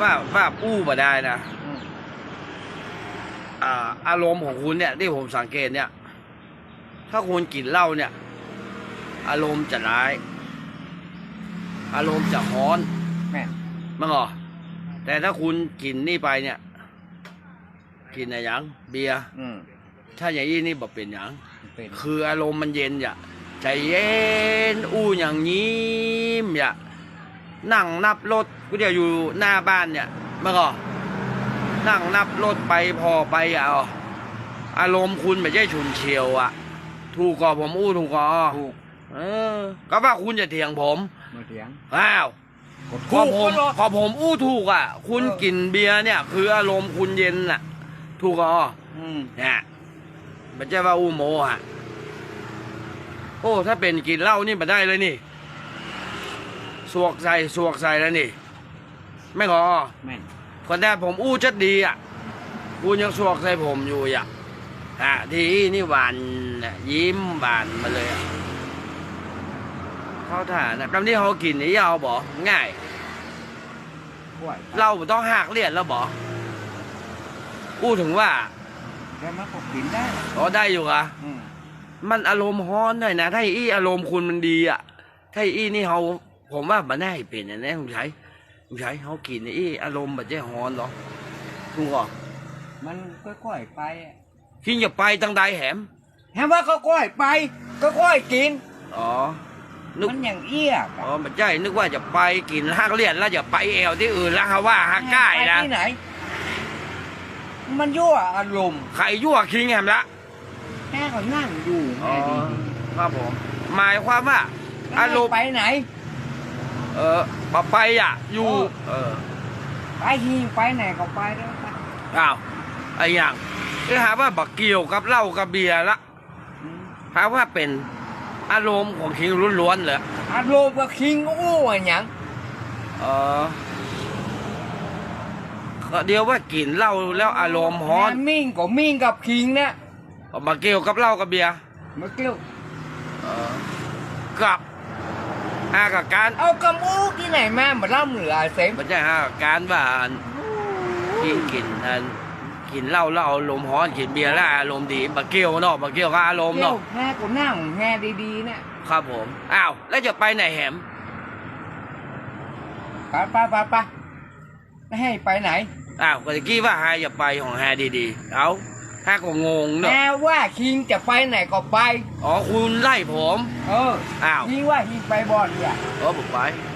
ว่าว่าอู้มาได้นะอืมอ่า อารมณ์ของคุณเนี่ยที่ผมสังเกตเนี่ย ถ้าคุณกินเหล้าเนี่ย อารมณ์จะร้าย อารมณ์จะฮ้อนแม่นมั้งเหรอแต่ถ้าคุณกินนี่ไปเนี่ย กินอะไรหยังเบียร์อืมถ้าอย่างนี้นี่บอกเป็นหยัง เป็นคืออารมณ์มันเย็นอย่าใจเย็นอู้อย่างนี้มอย่า นั่งนับรถกูเดี๋ยวอยู่หน้าบ้านเนี่ยมาก่อนั่งนับรถไปพอไปอะอ๋ออารมณ์คุณไม่ใช่ฉุนเฉียวอะ ถูกก่อผมอู้ถูกก่อถูกเออ ก็ว่าคุณจะเถียงผมมาเถียงอ้าวพถูอกผมก็พอผมอู้ถูกอะ คุณเออกินเบียร์เนี่ย คืออารมณ์คุณเย็นอะ ถูกก่ออืมเนี่ยไม่ใช่ว่าอู้โมอะโอ้ถ้าเป็นกินเหล้านี่มาได้เลยนี่ สวกใส่สวกใส่แล้วนี่ ไม่งอแม่นคนแต่ผมอู้จัดดีอะคุณยังสวกใส่ผมอยู่อะอะทีนี่หวานน่ะยิ้มหวานมาเลยอะเขาถ่านะกำที่เขากินนี่ยาวบ่ง่ายกล้วยเราบ่ต้องหักเลียดแล้วบ่อู้ถึงว่าแต่มันก็กินได้ อ๋อได้อยู่อะ อืม มันอารมณ์ฮ้อนหน่อยนะ ถ้าอีอารมณ์คุณมันดีอะ ถ้าอีนี่เขา ผมว่ามันได้เป็นนะเนี่ยคุณชัยคุณชัยเขากินนี่อีอารมณ์แบบจะฮ้อนเหรอถูกเหรอมันค่อยๆไปอะคิดจะไปตั้งใดแหมเห็นว่าก็ค่อยไปก็ค่อยกินอ๋อนึกมันอย่างเอี้ยอ๋อมันใช่นึกว่าจะไปกินฮักเลียนแล้วจะไปแอวที่อื่นแล้วเขาว่าฮักใกล้นะไปที่ไหน มันยั่วอารมณ์ใครยั่วคิงแหมละแค่เขานั่งอยู่อ๋อแม่ดีครับผมหมายความว่าๆอารมณ์ไปไหน เออปะไปอะ อยู่ เออ ไปทีไปไหนก็ไปแล้วไปอ้าวไอ้อย่างไอ้หาว่าบักเกี่ยวกับเหล้ากับเบียร์ละอืมหาว่าเป็นอารมณ์ของคิงล้วนๆเหรออารมณ์กับคิงอู้อะหยังเออก็เดียวว่ากินเหล้าแล้วอารมณ์ฮ้อน แม่มิ่งก็มิ่งกับคิงนะมาเกี่ยวกับเหล้ากับเบียร์ มาเกี่ยวเออกับ ห้ากับการเอากำอู้ที่ไหนมามาล่ำเหลือเสมมันจะห้ากับการว่าที่กินอันกินเหล้าแล้วอารมณ์ฮ้อนกินเบียร์แล้วอารมณ์ดีมาเกี่ยวเนาะมาเกี่ยวกับอารมณ์เที่ยวเนาะแค่ก็นั่งแง่ดีๆเนี่ยครับผมอ้าวแล้วจะไปไหนแหมไปไปไปไปไม่ให้ไปไหน อ้าวก็ตะกี้ว่าฮาอย่าไปของฮาดีๆเอา ฮาก็งงเนาะแม่ว่าคิงจะไปไหนก็ไป อ๋อคุณไล่ผม เอออ้าว คิงว่าคิงไปบอลเนี่ยเออผมไปเ